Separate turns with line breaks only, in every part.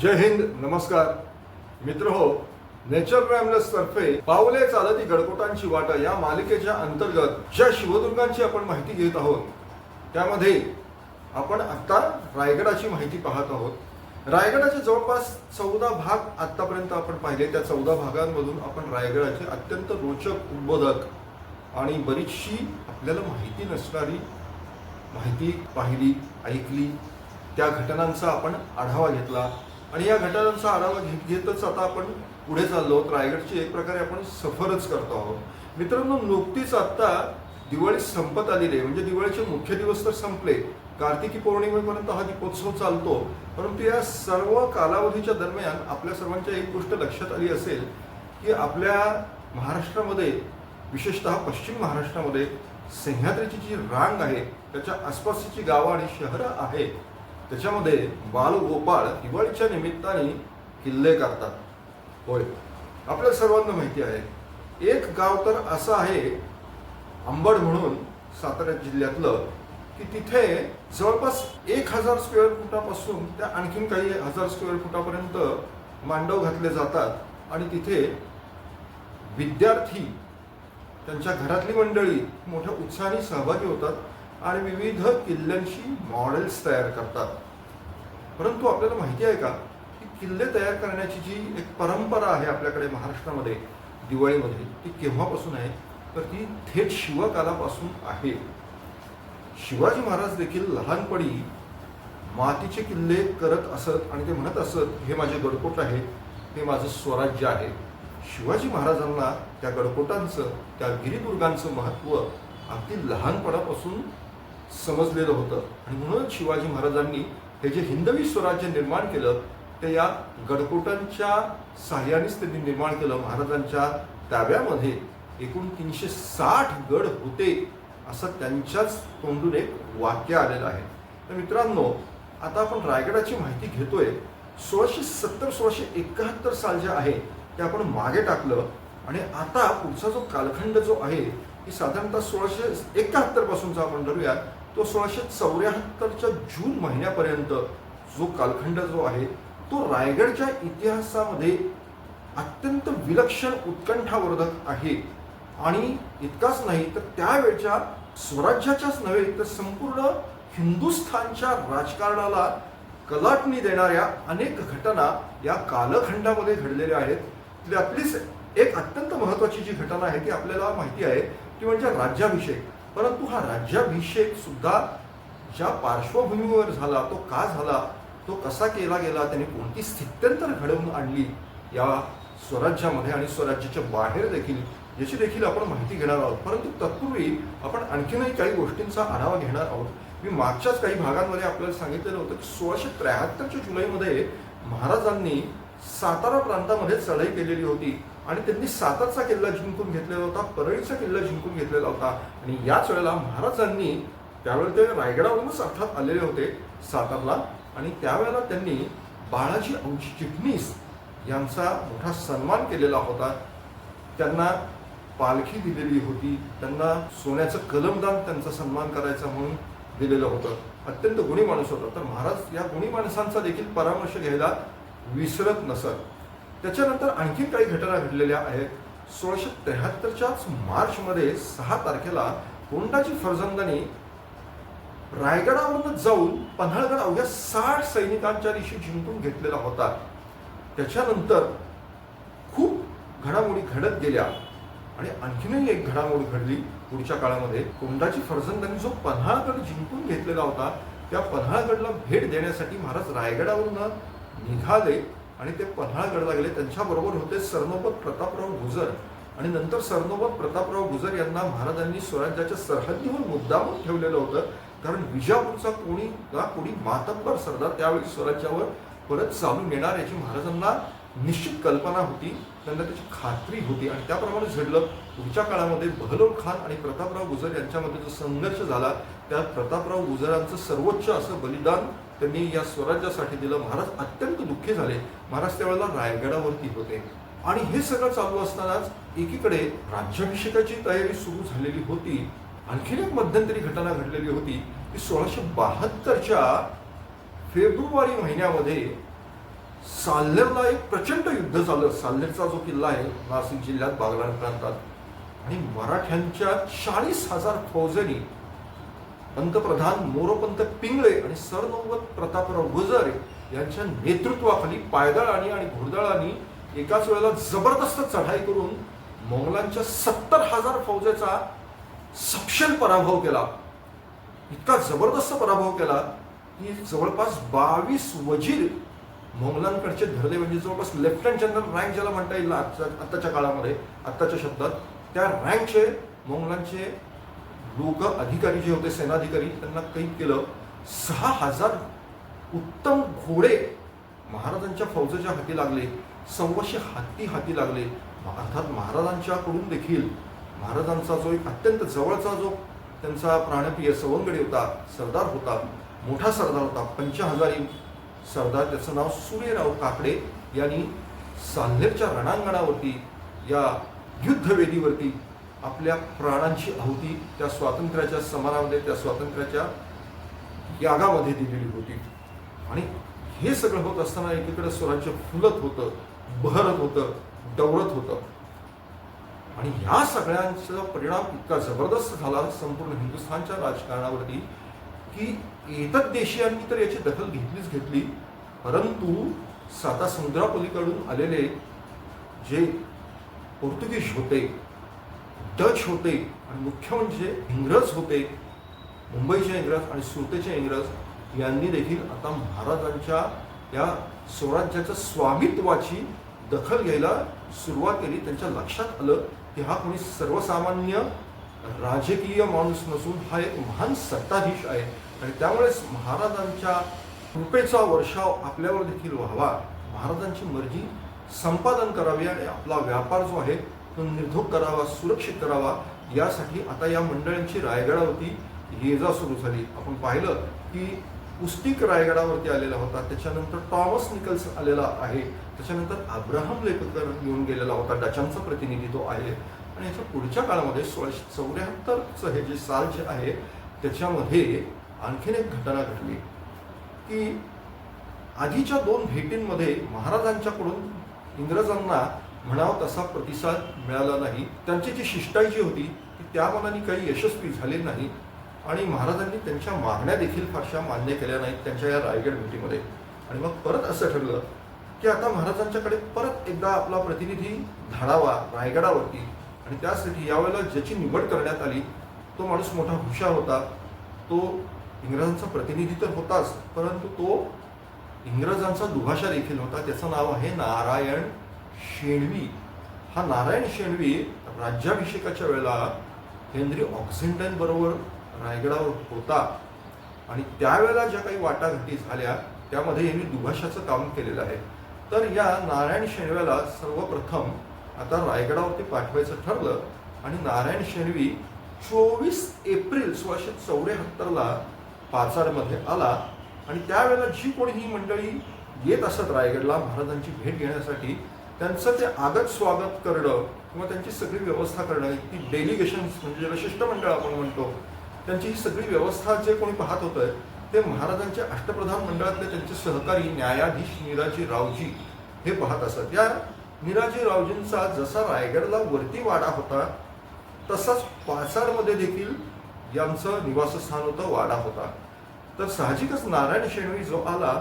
जय हिंद नमस्कार. मित्र हो नेचर रॅमलस तर्फे पावले चालती गडकोटांची वाटा या मालिकेच्या अंतर्गत ज्या शिवदुर्गांची आपण माहिती घेत आहोत त्यामध्ये आपण आत्ता रायगडाची माहिती पाहत आहोत. रायगडाचे जवळपास चौदा भाग आत्तापर्यंत आपण पाहिले. त्या चौदा भागांमधून आपण रायगडाचे अत्यंत रोचक उद्बोधक आणि बरीचशी आपल्याला माहिती नसणारी माहिती पाहिली ऐकली. त्या घटनांचा आपण आढावा घेतला. आणि या घटनांचा आढावा घेत घेतच आता आपण पुढे चाललो आहोत. रायगडची एक प्रकारे आपण सफरच करतो आहोत. मित्रांनो नुकतीच आत्ता दिवाळी संपत आलेली आहे म्हणजे दिवाळीचे मुख्य दिवस तर संपले. कार्तिकी पौर्णिमेपर्यंत हा दीपोत्सव चालतो. परंतु या सर्व कालावधीच्या दरम्यान आपल्या सर्वांच्या एक गोष्ट लक्षात आली असेल की आपल्या महाराष्ट्रामध्ये विशेषतः पश्चिम महाराष्ट्रामध्ये सह्याद्रीची जी रांग आहे त्याच्या आसपासची जी गावं आणि शहरं आहेत त्याच्यामध्ये बालगोपाळ दिवाळीच्या निमित्ताने किल्ले करतात. होय. आपल्या सर्वांना माहिती आहे एक गाव तर असं आहे अंबड म्हणून सातारा जिल्ह्यातलं की तिथे जवळपास एक हजार स्क्वेअर फुटापासून त्या आणखीन काही हजार स्क्वेअर फुटापर्यंत मांडव घातले जातात. आणि तिथे विद्यार्थी त्यांच्या घरातली मंडळी मोठ्या उत्साहाने सहभागी होतात. आणि विविध किल्ल्यांशी मॉडेल्स तयार करतात. परंतु आपल्याला माहिती आहे का की किल्ले तयार करण्याची जी एक परंपरा आहे आपल्याकडे महाराष्ट्रामध्ये दिवाळीमध्ये ती केव्हापासून आहे? तर ती थेट शिवकालापासून आहे. शिवाजी महाराज देखील लहानपणी मातीचे किल्ले करत असत आणि ते म्हणत असत हे माझे गडकोट आहे हे माझं स्वराज्य आहे. शिवाजी महाराजांना त्या गडकोटांचं त्या गिरिदुर्गांचं महत्त्व अगदी लहानपणापासून समजलेलं होतं. आणि म्हणूनच शिवाजी महाराजांनी हे जे हिंदवी स्वराज्य निर्माण केलं ते या गडकोटांच्या साह्यानेच त्यांनी निर्माण केलं. महाराजांच्या ताब्यामध्ये एकूण तीनशे साठ गड होते असं त्यांच्याच तोंडून एक वाक्य आलेलं आहे. तर मित्रांनो आता आपण रायगडाची माहिती घेतोय. सोळाशे सत्तर सोळाशे एकाहत्तर साल जे आहे ते आपण मागे टाकलं. आणि आता पुढचा जो कालखंड जो आहे की साधारणतः सोळाशे एकाहत्तर पासूनचा आपण धरूया तो सोळाशे चौऱ्याहत्तरच्या जून महिन्यापर्यंत जो कालखंड जो आहे तो रायगडच्या इतिहासामध्ये अत्यंत विलक्षण उत्कंठावर्धक आहे. आणि इतकाच नाही तर त्यावेळच्या स्वराज्याच्याच नव्हे तर संपूर्ण हिंदुस्थानच्या राजकारणाला कलाटणी देणाऱ्या अनेक घटना या कालखंडामध्ये घडलेल्या आहेत. त्यातलीच एक अत्यंत महत्वाची जी घटना आहे ती आपल्याला माहिती आहे ती म्हणजे राज्याभिषेक. परंतु हा राज्याभिषेक सुद्धा ज्या पार्श्वभूमीवर झाला तो का झाला तो कसा केला गेला त्याने कोणती स्थित्यंतर घडवून आणली या स्वराज्यामध्ये आणि स्वराज्याच्या बाहेर देखील याची देखील आपण माहिती घेणार आहोत. परंतु तत्पूर्वी आपण आणखीनही काही गोष्टींचा आढावा घेणार आहोत. मी मागच्याच काही भागांमध्ये आपल्याला सांगितलेलं होतं की सोळाशे त्र्याहत्तरच्या जुलैमध्ये महाराजांनी सातारा प्रांतामध्ये चढाई केलेली होती. आणि त्यांनी सातारचा किल्ला जिंकून घेतलेला होता परळीचा किल्ला जिंकून घेतलेला होता. आणि याच वेळेला महाराजांनी त्यावेळेला ते रायगडावरूनच अर्थात आलेले होते सातारला. आणि त्यावेळेला त्यांनी बाळाजी अंश चिटणीस यांचा मोठा सन्मान केलेला होता. त्यांना पालखी दिलेली होती. त्यांना सोन्याचं कलमदान त्यांचा सन्मान करायचा म्हणून दिलेलं होतं. अत्यंत गुणी माणूस होता. तर महाराज या गुणी माणसांचा देखील परामर्श घ्यायला विसरत नसत. त्याच्यानंतर आणखी काही घटना घडलेल्या आहेत. सोळाशे त्र्याहत्तरच्याच मार्चमध्ये सहा तारखेला कोंडाची फरजंदानी रायगडावरून जाऊन पन्हाळगड अवघ्या साठ सैनिकांच्या दिवशी जिंकून घेतलेला होता. त्याच्यानंतर खूप घडामोडी घडत गेल्या आणि आणखीनही एक घडामोड घडली. पुढच्या काळामध्ये कोंडाची फरजंदांनी जो पन्हाळगड जिंकून घेतलेला होता त्या पन्हाळगडला भेट देण्यासाठी महाराज रायगडावरून निघाले. आणि ते पन्हाळगडला गेले त्यांच्याबरोबर होते सरनोबत प्रतापराव गुजर. आणि नंतर सरनोबत प्रतापराव गुजर यांना महाराजांनी स्वराज्याच्या सरहद्दीवर मुद्दामून ठेवलेलं होतं. कारण विजापूरचा कोणी ना कोणी मातब्बर सरदार त्यावेळी स्वराज्यावर परत चालून येणार याची महाराजांना निश्चित कल्पना होती. त्यांना त्याची खात्री होती. आणि त्याप्रमाणे घडलं पुढच्या काळामध्ये बहलोल खान आणि प्रतापराव गुजर यांच्यामध्ये जो संघर्ष झाला त्यात प्रतापराव गुजरांचं सर्वोच्च असं बलिदान त्यांनी या स्वराज्यासाठी दिलं. महाराज अत्यंत दुःखी झाले. महाराज त्यावेळेला रायगडावरती होते. आणि हे सगळं चालू असतानाच एकीकडे राज्याभिषेकाची तयारी सुरू झालेली होती. आणखीन एक मध्यंतरी घटना घडलेली होती. की सोळाशे बहात्तरच्या फेब्रुवारी महिन्यामध्ये साल्हेरला एक प्रचंड युद्ध झालं. साल्हेरचा जो किल्ला आहे नाशिक जिल्ह्यात बागलाण प्रांतात. आणि मराठ्यांच्या चाळीस हजार फौजांनी पंतप्रधान मोरोपंत पिंगळे आणि सरनौबत प्रतापराव गुजर यांच्या नेतृत्वाखाली पायदळाने आणि घोडदळांनी एकाच वेळेला जबरदस्त चढाई करून मोगलांच्या सत्तर हजार फौजेचा सपशल पराभव केला. इतका जबरदस्त पराभव केला की जवळपास बावीस वजीर मोगलांकडचे धरले. म्हणजे जवळपास लेफ्टनंट जनरल रँक ज्याला म्हणता येईल आजच्या आत्ताच्या काळामध्ये आत्ताच्या शब्दात त्या रँकचे मोगलांचे लोक अधिकारी जे होते सेनाधिकारी त्यांना कैद केलं. सहा हजार उत्तम घोडे महाराजांच्या फौजेच्या हाती लागले. सव्वाशे हत्ती हाती लागले. अर्थात महाराजांच्याकडून देखील महाराजांचा जो एक अत्यंत जवळचा जो त्यांचा प्राणप्रिय सवंगडी होता सरदार होता मोठा सरदार होता पंचहजारी सरदार त्याचं नाव सूर्यराव काकडे यांनी साल्हेरच्या रणांगणावरती या युद्धवेदीवरती आपल्या प्राणांची आहुती त्या स्वातंत्र्याच्या समारामध्ये त्या स्वातंत्र्याच्या यागामध्ये दिलेली होती. आणि हे सगळं होत असताना एकीकडे स्वराज्य फुलत होतं बहरत होतं डवरत होतं. आणि ह्या सगळ्यांचा परिणाम इतका जबरदस्त झाला संपूर्ण हिंदुस्थानच्या राजकारणावरती की येतच देशीयांनी तर याची दखल घेतलीच घेतली. परंतु साता समुद्रापलीकडून आलेले जे पोर्तुगीज होते डच होते आणि मुख्य म्हणजे इंग्रज होते मुंबईचे इंग्रज आणि सुरतेचे इंग्रज यांनी देखील आता महाराजांच्या या स्वराज्याच्या स्वामित्वाची दखल घ्यायला सुरुवात केली त्यांच्या लक्षात आलं की हा कोणी सर्वसामान्य राजकीय माणूस नसून हा एक महान सत्ताधीश आहे आणि त्यामुळेच महाराजांच्या कृपेचा वर्षाव आपल्यावर देखील व्हावा महाराजांची मर्जी संपादन करावी आणि आपला व्यापार जो आहे तो निर्धोक करावा सुरक्षित करावा यासाठी आता या मंडळांची रायगडावरती ये जा सुरू झाली. आपण पाहिलं की पुस्तिक रायगडावरती आलेला होता. त्याच्यानंतर टॉमस निकल्स आलेला आहे. त्याच्यानंतर अब्राहम लेपकर येऊन गेलेला होता. डचांचा प्रतिनिधी तो आहे. आणि याच्या पुढच्या काळामध्ये सोळाशे चौऱ्याहत्तरचं हे जे साल जे आहे त्याच्यामध्ये आणखीन एक घटना घडली की आधीच्या दोन भेटींमध्ये महाराजांच्याकडून इंग्रजांना म्हणावा तसा प्रतिसाद मिळाला नाही. त्यांची जी शिष्टाई जी होती ती त्या मनाने काही यशस्वी झाली नाही. आणि महाराजांनी त्यांच्या मागण्या देखील फारशा मान्य केल्या नाहीत त्यांच्या या रायगड भेटीमध्ये आणि मग परत असं ठरलं की आता महाराजांच्याकडे परत एकदा आपला प्रतिनिधी धाडावा रायगडावरती. आणि त्यासाठी यावेळेला ज्याची निवड करण्यात आली तो माणूस मोठा हुशार होता. तो इंग्रजांचा प्रतिनिधी तर होताच परंतु तो इंग्रजांचा दुभाषा देखील होता. त्याचं नाव आहे नारायण शेणवी. हा नारायण शेणवी राज्याभिषेकाच्या वेळेला हेनरी ऑक्सिंटन बरोबर रायगडावर होता. आणि त्यावेळेला ज्या काही वाटाघाटी झाल्या त्यामध्ये यांनी दुभाषाचं काम केलेलं आहे. तर या नारायण शेणव्याला सर्वप्रथम आता रायगडावरती पाठवायचं ठरलं आणि नारायण शेणवी चोवीस एप्रिल सोळाशे चौऱ्याहत्तरला पाचाडमध्ये आला. आणि त्यावेळेला जी कोणी ही मंडळी येत असत रायगडला महाराजांची भेट घेण्यासाठी त्यांचं ते आगत स्वागत करणं किंवा त्यांची सगळी व्यवस्था करणं ती डेलिगेशन म्हणजे ज्याला शिष्टमंडळ आपण म्हणतो त्यांची ही सगळी व्यवस्था जे कोणी पाहत होतं ते महाराजांचे अष्टप्रधान मंडळातले त्यांचे सहकारी न्यायाधीश निराजी रावजी हे पाहत असत. या निराजी रावजींचा जसा रायगडला वरती वाडा होता तसाच पाचाडमध्ये देखील यांचं निवासस्थान होतं वाडा होता. तर साहजिकच नारायण शेणवी जो आला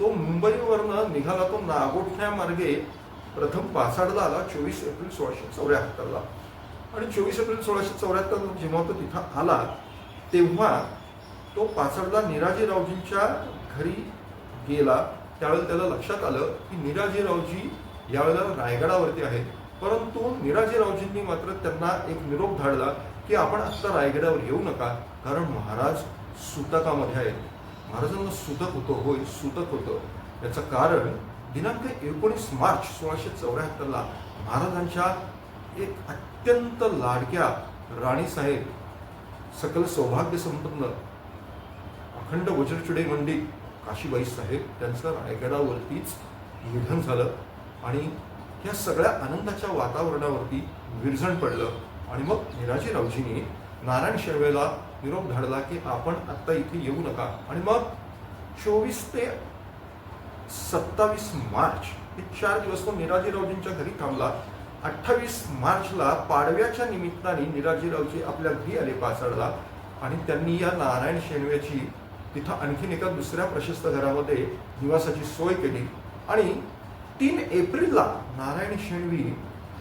तो मुंबईवरनं निघाला तो नागोठण्यामार्गे प्रथम पासाडला आला चोवीस एप्रिल सोळाशे चौऱ्याहत्तरला. आणि चोवीस एप्रिल सोळाशे चौऱ्याहत्तर जेव्हा तो तिथं आला तेव्हा तो पाचडला निराजीरावजींच्या घरी गेला. त्यावेळेला त्याला लक्षात आलं की निराजीरावजी यावेळेला रायगडावरती आहेत. परंतु निराजीरावजींनी मात्र त्यांना एक निरोप धाडला की आपण आत्ता रायगडावर येऊ नका कारण महाराज सुतकामध्ये आहेत. महाराजांना सुतक होतं होय सुतक होतं. याचं कारण दिनांक एकोणीस मार्च सोळाशे चौऱ्याहत्तरला महाराजांच्या एक अत्यंत लाडक्या राणीसाहेब सकल सौभाग्य संपन्न अखंड वज्रचुडे मंडित काशीबाई साहेब त्यांचं रायगडावरतीच निधन झालं आणि या सगळ्या आनंदाच्या वातावरणावरती विरजण पडलं. आणि मग निराजी रावजींनी नारायण शेळवेला निरोप धाडला की आपण आत्ता इथे येऊ नका. आणि मग चोवीस ते सत्तावीस मार्च. हे चार दिवस तो निराजीरावजींच्या घरी थांबला. अठ्ठावीस मार्चला पाडव्याच्या निमित्ताने निराजीरावजी आपल्या घरी आले पाचाडला. आणि त्यांनी या नारायण शेणव्याची तिथं आणखीन एका दुसऱ्या प्रशस्त घरामध्ये निवासाची सोय केली. आणि तीन एप्रिलला नारायण शेणवी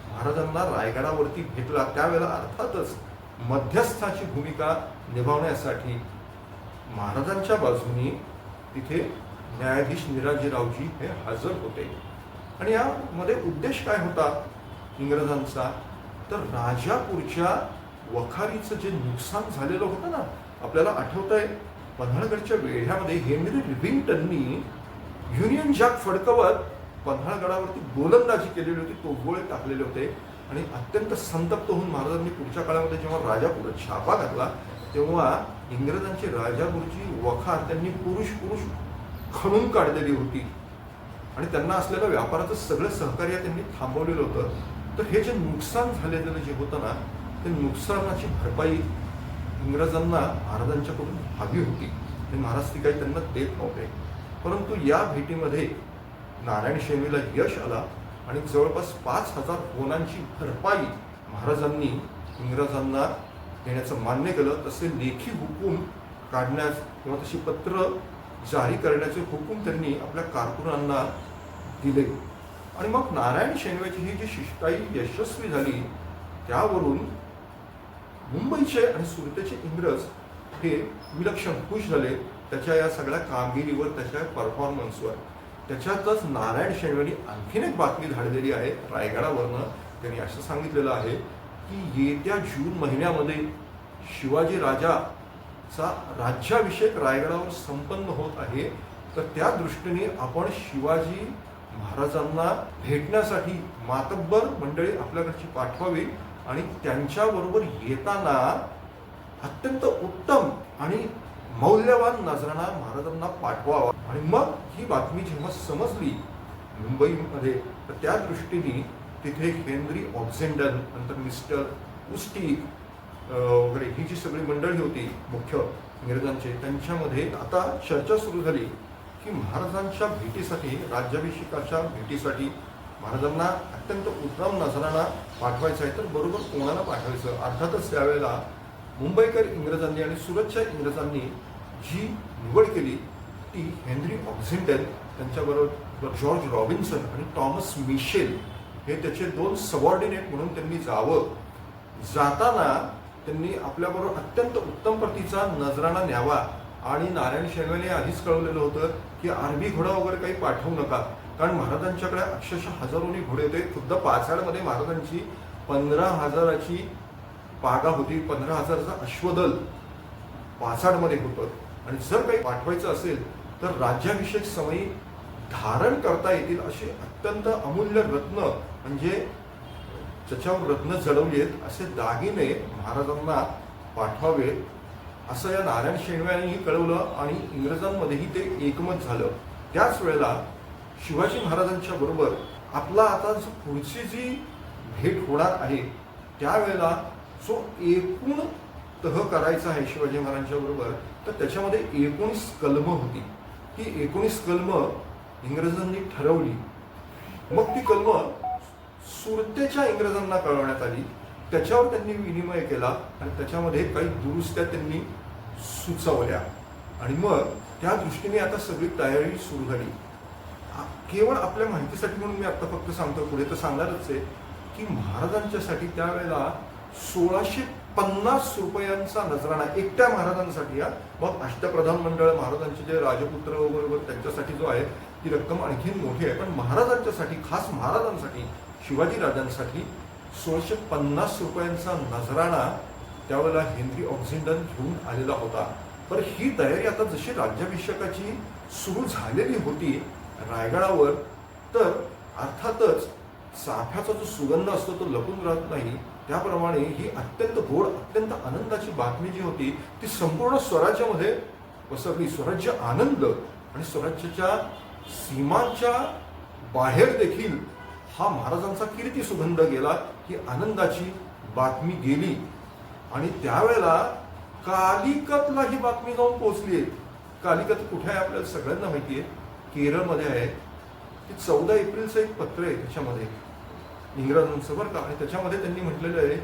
महाराजांना रायगडावरती भेटला. त्यावेळेला अर्थातच मध्यस्थाची भूमिका निभावण्यासाठी महाराजांच्या बाजूनी तिथे न्यायाधीश निराजीरावजी हे हजर होते. आणि यामध्ये उद्देश काय होता इंग्रजांचा? तर राजापूरच्या वखारीचं जे नुकसान झालेलं होतं ना आपल्याला आठवत आहे पन्हाळगडच्या वेढ्यामध्ये हेनरी रिव्हिंग्टननी युनियन जॅक फडकवत पन्हाळगडावरती गोलंदाजी केलेली होती तोफगोळे टाकलेले होते. आणि अत्यंत संतप्त होऊन महाराजांनी पुढच्या काळामध्ये जेव्हा राजापूर छापा घातला तेव्हा इंग्रजांची राजापूरची वखार त्यांनी पुरुष पुरुष खणून काढलेली होती. आणि त्यांना असलेलं व्यापाराचं सगळं सहकार्य त्यांनी थांबवलेलं होतं. तर हे जे नुकसान झालेलं जे होतं ना ते नुकसानाची भरपाई इंग्रजांना महाराजांच्याकडून हवी होती. ते महाराज ती काही त्यांना देत नव्हते. परंतु या भेटीमध्ये नारायण शेणवीला यश आला आणि जवळपास पाच हजार होनांची भरपाई महाराजांनी इंग्रजांना देण्याचं मान्य केलं. तसे लेखी हुकूम काढण्यास किंवा तशी पत्र जारी करण्याचे हुकूम त्यांनी आपल्या कारकुनांना दिले. आणि मग नारायण शेणव्याची ही जी शिष्टाई यशस्वी झाली त्यावरून मुंबईचे आणि सुरतेचे इंग्रज हे विलक्षण खुश झाले. त्याच्या या सगळ्या कामगिरीवर त्याच्या परफॉर्मन्सवर त्याच्यातच नारायण शेणवेनी आणखीन एक बातमी धाडलेली आहे. रायगडावरनं त्यांनी असं सांगितलेलं आहे की येत्या जून महिन्यामध्ये शिवाजी राजा चा राज्याभिषेक रायगडावर संपन्न होत आहे तर त्या दृष्टीने आपण शिवाजी महाराजांना भेटण्यासाठी मातब्बर मंडळी आपल्याकडची पाठवावी आणि त्यांच्याबरोबर येताना अत्यंत उत्तम आणि मौल्यवान नजराणा महाराजांना पाठवावा. आणि मग ही बातमी जेव्हा समजली मुंबईमध्ये तर त्या दृष्टीने तिथे हेनरी ऑक्झेंडन नंतर मिस्टर उस्टिक वगैरे ही जी सगळी मंडळी होती मुख्य इंग्रजांचे त्यांच्यामध्ये आता चर्चा सुरू झाली की महाराजांच्या भेटीसाठी राज्याभिषेकाच्या भेटीसाठी महाराजांना अत्यंत उत्तम नजराणा पाठवायचं आहे. तर बरोबर कोणाला पाठवायचं? अर्थातच त्यावेळेला मुंबईकर इंग्रजांनी आणि सुरतच्या इंग्रजांनी जी निवड केली ती हेनरी ऑक्झिंडन त्यांच्याबरोबर जॉर्ज रॉबिन्सन आणि टॉमस मिशेल हे त्याचे दोन सबॉर्डिनेट म्हणून त्यांनी जावं. जाताना त्यांनी आपल्याबरोबर अत्यंत उत्तम प्रतीचा नजराणा न्यावा. आणि नारायण शेळवेने आधीच कळवलेलं होतं की आरबी घोडा वगैरे काही पाठवू नका. कारण महाराजांच्याकडे अक्षरशः हजारोनी घोडे होते. खुद्द पाचाडमध्ये महाराजांची पंधरा हजाराची पागा होती. पंधरा हजाराचं अश्वदल पाचाडमध्ये होतं. आणि जर काही पाठवायचं असेल तर राज्याभिषेक समयी धारण करता येतील असे अत्यंत अमूल्य रत्न म्हणजे त्याच्यावर रत्न जडवली आहेत असे दागिने महाराजांना पाठवावे असं या नारायण शेणव्यांनीही कळवलं आणि इंग्रजांमध्येही ते एकमत झालं. त्याच वेळेला शिवाजी महाराजांच्या बरोबर आपला आता जो पुढची जी भेट होणार आहे त्यावेळेला जो एकूण तह करायचा आहे शिवाजी महाराजांच्या बरोबर तर त्याच्यामध्ये एकोणीस कलम होती. ही एकोणीस कलम इंग्रजांनी ठरवली. मग ती कलम सुरतेच्या इंग्रजांना कळवण्यात आली. त्याच्यावर त्यांनी विनिमय केला आणि त्याच्यामध्ये काही दुरुस्त्या त्यांनी सुचवल्या. आणि मग त्या दृष्टीने आता सगळी तयारी सुरू झाली. केवळ आपल्या माहितीसाठी म्हणून मी आता फक्त सांगतो पुढे तर सांगणारच आहे की महाराजांच्यासाठी त्यावेळेला सोळाशे पन्नास रुपयांचा नजराणा एकट्या महाराजांसाठी या मग अष्टप्रधान मंडळ महाराजांचे जे राजपुत्र वगैरे त्यांच्यासाठी जो आहे ती रक्कम आणखीन मोठी आहे. पण महाराजांच्यासाठी खास महाराजांसाठी शिवाजी राजांसाठी सोळाशे पन्नास रुपयांचा नजराणा त्यावेळेला हेनरी ऑक्झिंडन घेऊन आलेला होता. पण ही तयारी आता जशी राज्याभिषेकाची सुरू झालेली होती रायगडावर तर अर्थातच चाफ्याचा जो सुगंध असतो तो लपून राहत नाही. त्याप्रमाणे ही अत्यंत गोड अत्यंत आनंदाची बातमी जी होती ती संपूर्ण स्वराज्यामध्ये पसरली. स्वराज्य आनंद आणि स्वराज्याच्या सीमांच्या बाहेर देखील हा महाराजांचा कीर्ती सुगंध गेला ही आनंदाची बातमी गेली. आणि त्यावेळेला कालिकतला ही बातमी जाऊन पोहोचली आहे. कालिकत कुठे आहे आपल्याला सगळ्यांना माहिती आहे. केरळमध्ये आहे. की चौदा एप्रिलचं एक पत्र आहे त्याच्यामध्ये. इंग्रजांचं बरं का. आणि त्याच्यामध्ये त्यांनी म्हटलेलं आहे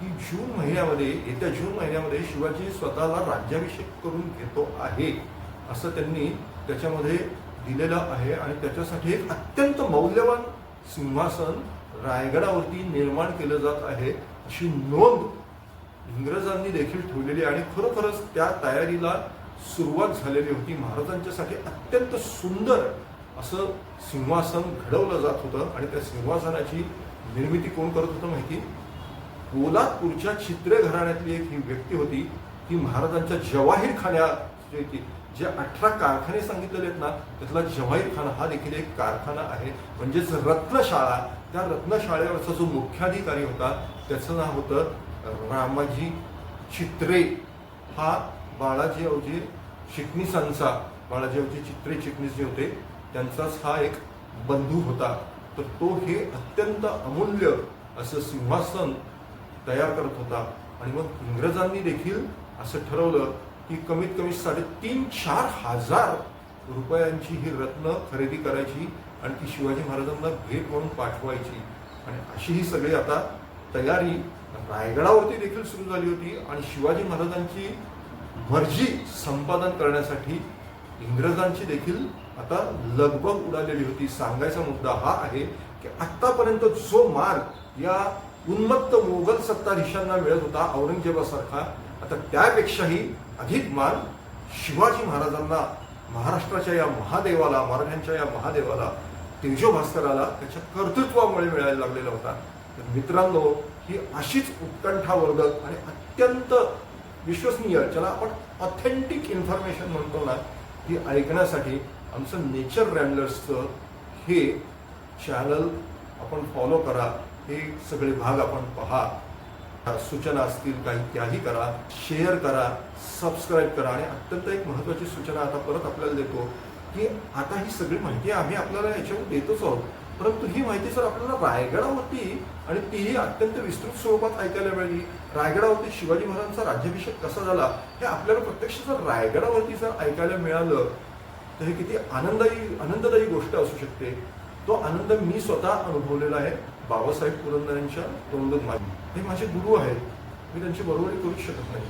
की जून महिन्यामध्ये येत्या जून महिन्यामध्ये शिवाजी स्वतःला राज्याभिषेक करून घेतो आहे. असं त्यांनी त्याच्यामध्ये दिलेलं आहे. आणि त्याच्यासाठी एक अत्यंत मौल्यवान सिंहासन रायगडावरती निर्माण केलं जात आहे अशी नोंद इंग्रजांनी देखील ठेवलेली आणि खरोखरच त्या तयारीला सुरुवात झालेली होती. महाराजांच्यासाठी अत्यंत सुंदर असं सिंहासन घडवलं जात होतं आणि त्या सिंहासनाची निर्मिती कोण करत होतं माहिती? पोलादपूरच्या चित्रे घराण्यातली एक ही व्यक्ती होती. ती महाराजांच्या जवाहीर खाण्या जे अठरा कारखाने सांगितलेले आहेत ना त्यातला जवाई खान हा देखील एक कारखाना आहे. म्हणजेच रत्नशाळा त्या रत्नशाळेवरचा जो मुख्याधिकारी होता त्याचं नाव होतं रामाजी चित्रे. हा बाळाजी अवजी चिटणीसांचा बाळाजी अवजी चित्रे चिटणीस जे होते त्यांचाच हा एक बंधू होता. तर तो हे अत्यंत अमूल्य असं सिंहासन तयार करत होता. आणि मग इंग्रजांनी देखील असं ठरवलं की कमीत कमी साडेतीन चार हजार रुपयांची ही रत्न खरेदी करायची आणि ती शिवाजी महाराजांना भेट म्हणून पाठवायची. आणि अशी ही सगळी आता तयारी रायगडावरती देखील सुरू झाली होती आणि शिवाजी महाराजांची मर्जी संपादन करण्यासाठी इंग्रजांची देखील आता लगबग उडालेली होती. सांगायचा मुद्दा हा आहे की आत्तापर्यंत जो मार्ग या उन्मत्त मोगल सत्ताधीशांना मिळत होता औरंगजेबासारखा आता त्यापेक्षाही अधिक मान शिवाजी महाराजांना महाराष्ट्राच्या या महादेवाला मराठ्यांच्या या महादेवाला तेजोभास्कराला त्याच्या कर्तृत्वामुळे मिळायला लागलेला होता. तर मित्रांनो ही अशीच उत्कंठावर्धक आणि अत्यंत विश्वसनीय ज्याला आपण ऑथेंटिक इन्फॉर्मेशन म्हणतो ना ती ऐकण्यासाठी आमचं नेचर रॅमलर्सचं हे चॅनल आपण फॉलो करा. हे सगळे भाग आपण पहा. सूचना असतील काही त्याही करा. शेअर करा सबस्क्राईब करा. आणि अत्यंत एक महत्त्वाची सूचना आता परत आपल्याला देतो की आता ही सगळी माहिती आम्ही आपल्याला याच्यावर देतोच आहोत. परंतु ही माहिती जर आपल्याला रायगडावरती आणि तीही अत्यंत विस्तृत स्वरूपात ऐकायला मिळाली रायगडावरती शिवाजी महाराजांचा राज्याभिषेक कसा झाला हे आपल्याला प्रत्यक्ष जर रायगडावरती जर ऐकायला मिळालं तर हे किती आनंददायी आनंददायी गोष्ट असू शकते. तो आनंद मी स्वतः अनुभवलेला आहे. बाबासाहेब पुरंदरांच्या तोंडून हे माझे गुरु आहेत. मी त्यांची बरोबरी करू शकत नाही.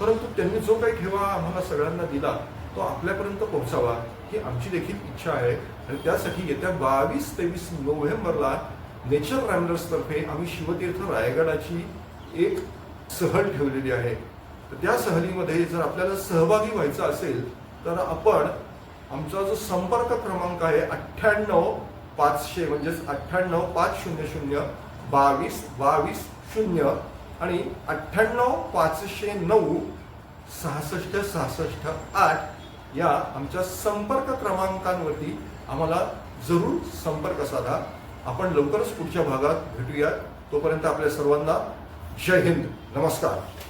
परंतु त्यांनी जो काही ठेवा आम्हाला सगळ्यांना दिला तो आपल्यापर्यंत पोहोचावा ही आमची देखील इच्छा आहे. आणि त्यासाठी येत्या बावीस तेवीस नोव्हेंबरला नेचर रॅमलर्सतर्फे आम्ही शिवतीर्थ रायगडाची एक सहल ठेवलेली आहे. तर त्या सहलीमध्ये जर आपल्याला सहभागी व्हायचं असेल तर आपण आमचा जो संपर्क क्रमांक आहे अठ्ठ्याण्णव पाचशे म्हणजेच अठ्ठ्याण्णव पाच शून्य शून्य बावीस बावीस शून्य आणि अठ्ठ्याण्णव पाचशे नऊ सहासष्ट सहासष्ट आठ या आमच्या संपर्क क्रमांकांवरती आम्हाला जरूर संपर्क साधा. आपण लवकरच पुढच्या भागात भेटूयात. तोपर्यंत आपल्या सर्वांना जय हिंद. नमस्कार.